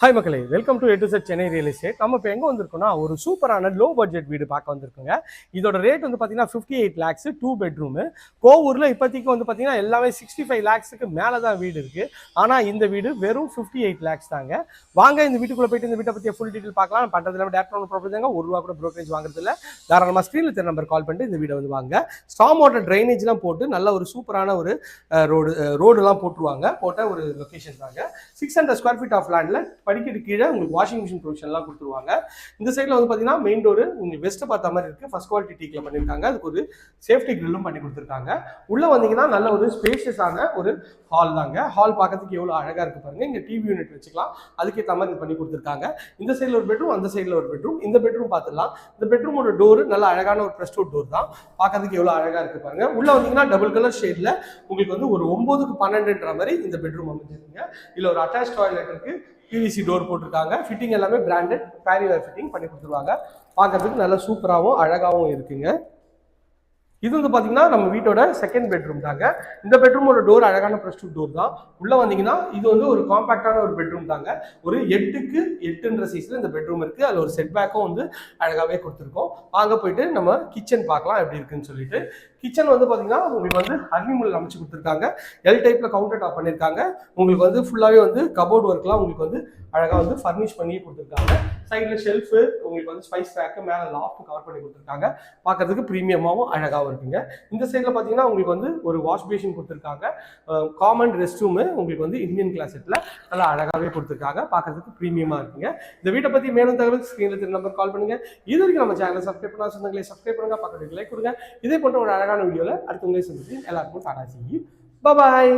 Hi மக்களே welcome to எட்டு சார் செட் சென்னை ரியல் எஸ்டேட் நம்ம இப்போ எங்கே வந்திருக்கோம்னா ஒரு சூப்பரான லோ பட்ஜெட் வீடு பார்க்க வந்திருக்கோங்க. இதோட ரேட் வந்து பார்த்தீங்கன்னா fifty eight lakhs two bedroom கோவூரில் இப்போதைக்கு வந்து பார்த்தீங்கன்னா எல்லாமே சிக்ஸ்டி ஃபைவ் லேக்ஸுக்கு மேலே தான் வீடு இருக்குது ஆனால் இந்த வீடு வெறும் ஃபிஃப்டி எயிட் லேக்ஸ் தாங்க. வாங்க இந்த வீட்டுக்குள்ளே போயிட்டு இந்த வீட்டை பற்றி ஃபுல் டீட்டெயில் பார்க்கலாம். பண்ணுறது இல்லாமல் டேரக்ட் ஒன்று ப்ராப்பர்ட்டி தாங்க. ஒரு ரூபா கூட ப்ரோக்கரேஜ் வாங்குறது இல்லை. தாராளமாக ஸ்க்ரீனில் தெரிய நம்பர் கால் பண்ணிட்டு இந்த வீடை வந்து வாங்க. ஸ்டாம் வாட்டர் ட்ரைனேஜ்லாம் போட்டு நல்ல ஒரு சூப்பரான ஒரு ரோடு ரோடுலாம் போட்டுருவாங்க. போட்ட ஒரு லொக்கேஷன் தாங்க. Six hundred square feet of லேண்டில் படிக்கட்டு கீழே உங்களுக்கு வாஷிங் மிஷின் ப்ரொவிஷன்லாம் கொடுத்துருவாங்க. இந்த சைடில் வந்து பார்த்தீங்கன்னா மெயின் டோர் உங்களுக்கு வெஸ்ட்டை பார்த்த மாதிரி இருக்குது ஃபஸ்ட் குவாலிட்டி டீக்கில் பண்ணியிருக்காங்க அதுக்கு ஒரு சேஃப்டி கிரில்லும் பண்ணி கொடுத்துருக்காங்க. உள்ளே வந்தீங்கன்னா நல்ல ஒரு ஸ்பேஷியஸான ஒரு ஹால் தாங்க. ஹால் பார்க்கறதுக்கு எவ்வளோ அழகாக இருக்குது பாருங்கள் இங்கே டிவி யூனிட் வச்சுக்கலாம். அதுக்கேற்ற மாதிரி இது பண்ணி கொடுத்துருக்காங்க. இந்த சைடில் ஒரு பெட்ரூம் அந்த சைடில் ஒரு பெட்ரூம் இந்த பெட்ரூம் பார்த்துடலாம். இந்த பெட்ரூமோட டோர் நல்ல அழகான ஒரு ப்ரெஸ் டோர் தான். பார்க்கறதுக்கு எவ்வளோ அழகாக இருக்குது பாருங்க. உள்ளே வந்தீங்கன்னா டபுள் கலர் ஷேடில் உங்களுக்கு வந்து ஒரு ஒம்போதுக்கு பன்னெண்டுன்ற மாதிரி இந்த பெட்ரூம் அமைஞ்சிருக்குங்க இதில் ஒரு அட்டாச் டாய்லெட் இருக்குது பிவிசி டோர் போட்டிருக்காங்க. ஃபிட்டிங் எல்லாமே பிராண்டட் பேரிவேர் ஃபிட்டிங் பண்ணி கொடுத்துருவாங்க. பார்க்கறதுக்கு நல்லா சூப்பராகவும் அழகாகவும் இருக்குங்க. இது வந்து பார்த்தீங்கன்னா நம்ம வீட்டோட செகண்ட் பெட்ரூம் தாங்க. இந்த பெட்ரூமோட டோர் அழகான ப்ரெஸ் டோர் தான். உள்ளே வந்தீங்கன்னா இது வந்து ஒரு காம்பாக்டான ஒரு பெட்ரூம் தாங்க. ஒரு எட்டுக்கு எட்டுன்ற சைஸில் இந்த பெட்ரூம் இருக்குது அதில் ஒரு செட் பேக்கும் வந்து அழகாகவே கொடுத்துருக்கோம். வாங்க போயிட்டு நம்ம கிச்சன் பார்க்கலாம் எப்படி இருக்குன்னு சொல்லிட்டு. கிச்சன் வந்து பார்த்தீங்கன்னா உங்களுக்கு வந்து அக்னிமுல் அமைச்சு கொடுத்துருக்காங்க. எல் டைப்பில் கவுண்டர் டாப் பண்ணியிருக்காங்க உங்களுக்கு வந்து ஃபுல்லாகவே வந்து கபோர்ட் ஒர்க்லாம் உங்களுக்கு வந்து அழகாக வந்து ஃபர்னிஷ் பண்ணி கொடுத்துருக்காங்க. சைடில் ஷெல்ஃபு உங்களுக்கு வந்து ஸ்பைஸ் பேக்கு மேலே லாஃப்ட் கவர் பண்ணி கொடுத்துருக்காங்க. பார்க்கறதுக்கு ப்ரீமியமாகவும் அழகாகவும் இருக்குங்க. இந்த சைடில் பார்த்தீங்கன்னா உங்களுக்கு வந்து ஒரு வாஷ் பேஷன் கொடுத்துருக்காங்க. காமன் ரெஸ்ட் ரூமு உங்களுக்கு வந்து இந்தியன் கிளாசெட்டில் நல்லா அழகாகவே கொடுத்துருக்காங்க. பார்க்கறதுக்கு ப்ரீமியமாக இருக்குங்க. இந்த வீட்டை பற்றி மேலும் தகவல் ஸ்க்ரீனில் திரு நம்பர் கால் பண்ணுங்க. இது வரைக்கும் நம்ம சேனலை சப்ஸ்கிரைப் பண்ணால் சொந்தங்களே சப்ஸ்கிரைப் பண்ணுங்கள் பக்கத்துக்கு லைக் கொடுங்க. இதே போன்ற ஒரு அழகான வீடியோவில் அடுத்த உங்களை சந்திச்சு எல்லாருக்கும் டாடா செய்யும் பாய்.